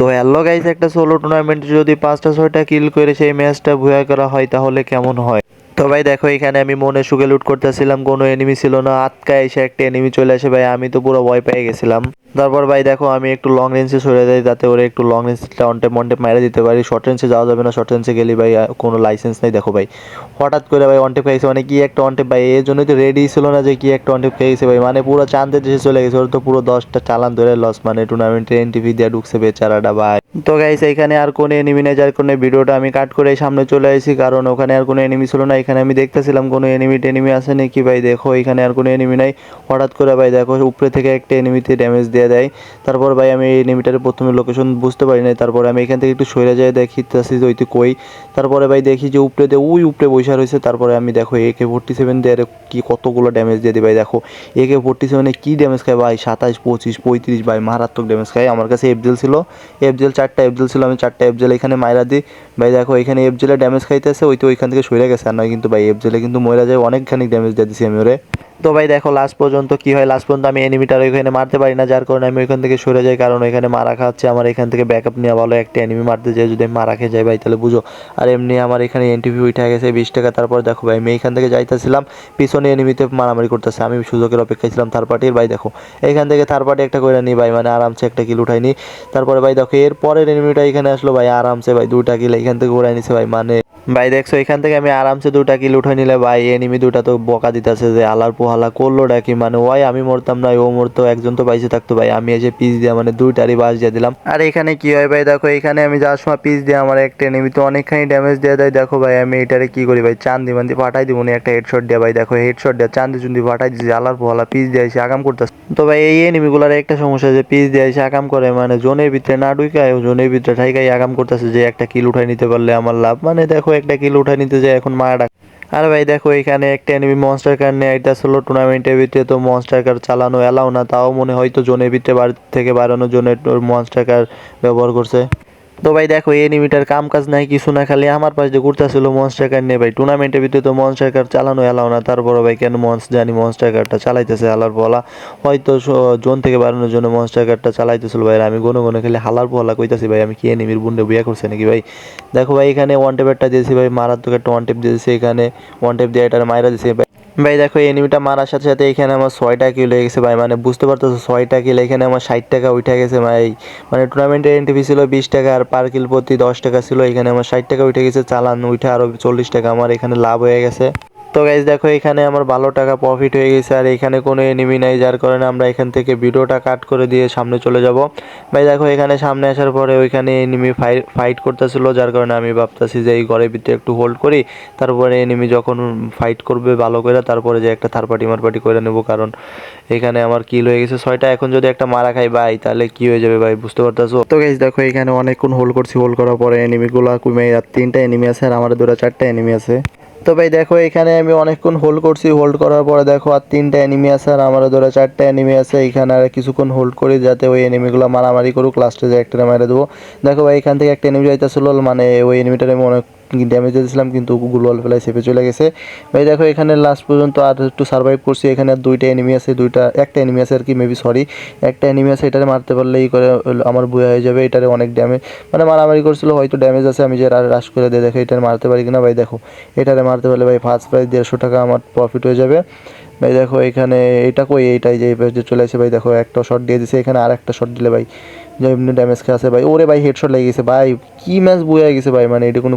তো hello guys একটা solo টুর্নামেন্টে যদি পাঁচটা, ছয়টা কিল করে সেই ম্যাচটা ভুয়া করা হয়, তাহলে কেমন হয়? তো ভাই দেখো, এখানে আমি মনে সুখে লুট করতেছিলাম, কোনো এনিমি ছিল না আটকা এসে একটা এনিমি চলে আসে, ভাই, আমি তো পুরো ভয় পেয়ে গেছিলাম। তারপর ভাই দেখো, আমি একটু লং রেঞ্জে সরে যাই, যাতে ওরা একটু লং রেঞ্জটা অনটেপ মন্টেপ মেরে দিতে পারি। শর্ট রেঞ্জে যাওয়া যাবে না শর্ট রেঞ্জে গেলে ভাই কোনো লাইসেন্স নেই, দেখো ভাই। হঠাৎ করে ভাই অনটেপ খাইছে মানে কি একটা অনটেপ ভাই এর জন্যই তো রেডি ছিল না যে কি একটা অনটেপ খেয়েছে ভাই। মানে পুরো চাঁদের দেশে চলে গেছে, ওর তো পুরো দশটা চালান ধরে লস মানে টুর্নামেন্টে এনটিভি দিয়ে ঢুকছে বেচারাটা ভাই। তো গাইস এখানে আর কোনো এনিমি নেই, যার কোনো ভিডিওটা আমি কাট করে সামনে চলে আসি, কারণ ওখানে আর কোনো এনিমি ছিল না। এখানে আমি দেখতেছিলাম কোনো এনিমি টেনিমি আছে নাকি ভাই, দেখো এখানে আর কোনো এনিমি নাই। হঠাৎ করে ভাই, দেখো উপরে থেকে একটা এনিমিতে ড্যামেজ দিয়ে দেয় তারপর ভাই আমি এনিমিটার প্রথমে লোকেশন বুঝতে পারি নাই। তারপরে আমি এখান থেকে একটু সরে যাই, দেখিতেছি যে ওইতে কই। তারপরে ভাই দেখি যে উপরে দিয়ে ওই উপরে বসে রয়েছে। তারপরে আমি দেখো একে ফোর্টি সেভেন দিয়ে কি কতগুলো ড্যামেজ দিয়ে দিই ভাই। দেখো একে ফোর্টি সেভেনে কী ড্যামেজ খায় ভাই? সাতাশ, পঁচিশ, পঁয়ত্রিশ ভাই, মারাত্মক ড্যামেজ খায়। আমার কাছে এফজেল ছিল। এফজেল চারটা এফজেল ছিল, আমি চারটা এফজেল এখানে মাইরা দিই। ভাই দেখো, এখানে এফজেলে ড্যামেজ খাইতেছে, ওই তো ওইখান থেকে সরে গেছে। আর নয় কিন্তু ভাই এফজেলে কিন্তু মরে যায়, অনেকখানি ড্যামেজ দিয়ে দিছি আমি ওরে। তো ভাই দেখো লাস্ট পর্যন্ত কি হয়? লাস্ট পর্যন্ত আমি এনিমিটার ওইখানে মারতে পারি না, যার কারণে আমি ওইখান থেকে সরে যাই। কারণ ওইখানে মারা খাচ্ছে, আমার এখান থেকে ব্যাকআপ নেওয়া ভালো। একটা এনিমি মারতে যাই যদি আমি মারা খেয়ে যাই ভাই, তাহলে বুঝো। আর এমনি আমার এখানে এনটিভি উঠে গেছে বিশ টাকা। তারপর দেখো ভাই, আমি এইখান থেকে যাইতেছিলাম, পিছনে এনিমিতে মারামারি করতেছে। আমি সুযোগের অপেক্ষায় ছিলাম থার্ড পার্টির ভাই দেখো এইখান থেকে থার্ড পার্টি একটা করে নিই ভাই মানে আরামসে একটা কিল উঠাইনি তারপরে ভাই দেখো এর পরের এনিমিটা এখানে আসলো ভাই, আরামসে ভাই দুটা কিল এখান থেকে উড়াই নিছে ভাই মানে ভাই, দেখছ, এখান থেকে আমি আরামসে দুটা কিল উঠে নিলে ভাই এনিমি দুটা তো বকা দিতেছে যে, আলার পোহালা করল ডাকি মানে ওই আমি মরতাম না, ও মরতো, একজন তো বাইসে থাকতো ভাই। আমি এসে পিস দিয়ে মানে দুইটারই বাস দিয়ে দিলাম। আর এখানে কি হয় ভাই, দেখো, এখানে আমি যাওয়ার সময় পিস দিয়ে আমার একটা এনিমি তো অনেকখানি ড্যামেজ দিয়ে দেয়। দেখো ভাই, আমি এটারে কি করি ভাই, চান্দি মান্দি ফাটাই দিব না একটা হেডশট দিয়ে ভাই, দেখো হেডশট দিয়ে চান্দি চুন্দি ফাটাই দিয়েছি আলার পোহালা পিস দিয়ে এসে আগাম করতেছে। তো ভাই, এই এনিমিগুলার একটা সমস্যা যে পিস দিয়ে এসে আগাম করে মানে জোনের ভিতরে না ঢুকায়, জোনের ভিতরে ঠাইকাই আগাম করতেছে যে, একটা কিল উঠাই নিতে পারলে আমার লাভ। মানে দেখো একটা কিল উঠা নিতে যায়, এখন মারা ডাক। আর ভাই, দেখো এখানে একটা এনিমি মনস্টার কার নিয়ে এটা ছিল টুর্নামেন্টের ভিতরে, তো মনস্টার কার চালানো এলাও না, তাও মনে হয় তো জোনের ভিতরে বাড়ি থেকে বাড়ানোর জন্য মনস্টার কার ব্যবহার করছে। তো ভাই দেখো এনিমিটার কাম কাজ নাই, কিছু না, খালি আমার পাশে ঘুরতেছিল মনস্টার কার নিয়ে ভাই টুর্নামেন্টের ভিতরে তো মনস্টার কার চালানো এলাও না। তারপরে ভাই কেন মনস জানি মনস্টার কারটা চালাইতেছে আলার বলা। হয়তো জোন থেকে বাড়ানোর জন্য মনস্টার কারটা চালাইতেছিল ভাই আমি গনে গনে খালি হালার পোহালা কইতাছি ভাই, আমি কি এনিমির বুন্ডে বিয়া করছে নাকি ভাই? দেখো ভাই, এখানে ওয়ান টেপেরটা দিয়েছি ভাই, মারাত্মক একটা ওয়ান টেপ দিয়েছি, এখানে ওয়ান টেপ দিয়ে এটা মাইরা দিয়েছি ভাই। ভাই, দেখো এনিমিটা মারার সাথে সাথে এখানে আমার ছয়টা কিল লেগে গেছে ভাই। মানে বুঝতে পারতেছো, ছয়টা কিল এখানে আমার ষাট টাকা উঠে গেছে ভাই। মানে টুর্নামেন্টের এন্ট্রি ছিল বিশ টাকা আর পার কিল প্রতি দশ টাকা ছিল। এখানে আমার ষাট টাকা উঠে গেছে, চালান উঠে আরও চল্লিশ টাকা। আমার এখানে লাভ হয়ে গেছে। তো গাইজ দেখো, এখানে আমার ভালো টাকা প্রফিট হয়ে গেছে, আর এখানে কোনো এনিমি নাই, যার কারণে আমরা এখান থেকে ভিডিওটা কাট করে দিয়ে সামনে চলে যাব। ভাই, দেখো, এখানে সামনে আসার পরে ওইখানে এনিমি ফাইট করতেছিল, যার কারণে আমি ভাবতেছি যে এই ঘরের ভিতরে একটু হোল্ড করি। তারপরে এনিমি যখন ফাইট করবে ভালো করে, তারপরে যে একটা থার্ড পার্টি মার পার্টি করে নেব, কারণ এখানে আমার কিল হয়ে গেছে ছয়টা। এখন যদি একটা মারা খাই, ভাই, তাহলে কি হয়ে যাবে, ভাই, বুঝতে পারতেছো? তো গাইজ দেখো, এখানে অনেকক্ষণ হোল্ড করছি হোল্ড করার পরে এনিমিগুলো কমে তিনটা এনিমি আছে, আর আমার দুটো, চারটা এনিমি আছে। তো ভাই দেখো, এখানে আমি অনেকক্ষণ হোল্ড করছি। হোল্ড করার পরে দেখো, আর তিনটা এনিমি আছে, আর আমার ধরো চারটা এনিমি আছে। এখানে আর কিছুক্ষণ হোল্ড করি, যাতে ওই এনিমিগুলো মারামারি করুক। লাস্টে যে একটা মেরে দেবো। দেখো ভাই, এখান থেকে একটা এনিমি যাইতেছিল মানে ওই এনিমিটার আমি অনেক ড্যামেজ দিয়েছিলাম, কিন্তু গুলোয়াল ফেলায় সেপে চলে গেছে। ভাই, দেখো, এখানে লাস্ট পর্যন্ত আর একটু সার্ভাইভ করছি। এখানে আর দুইটা এনিমি আছে, দুইটা, একটা এনিমি আছে আর কি মেবি সরি একটা এনিমি আছে, এটারে মারতে পারলে এই করে, আমার বই হয়ে যাবে, এটারে অনেক ড্যামেজ মানে মারামারি করছিল, হয়তো ড্যামেজ আছে, আমি যে আর রাশ করে দিয়ে দেখো এটারে মারতে পারি কিনা। ভাই, দেখো, এটারে মারতে পারলে ভাই ফার্স্ট প্রাইস দেড়শো টাকা আমার প্রফিট হয়ে যাবে। ভাই, দেখো, এখানে এটা কই, এইটাই যে যে চলে আসে, ভাই, দেখো, একটা শট দিয়ে দিছে, এখানে আর একটা শট দিলে ভাই, যে এমনি ড্যামেজ খেয়ে আছে, ভাই। ওরে ভাই হেডশট লেগে গেছে, ভাই, কি ম্যাচ বয়ে গেছে, ভাই মানে এটা কোনো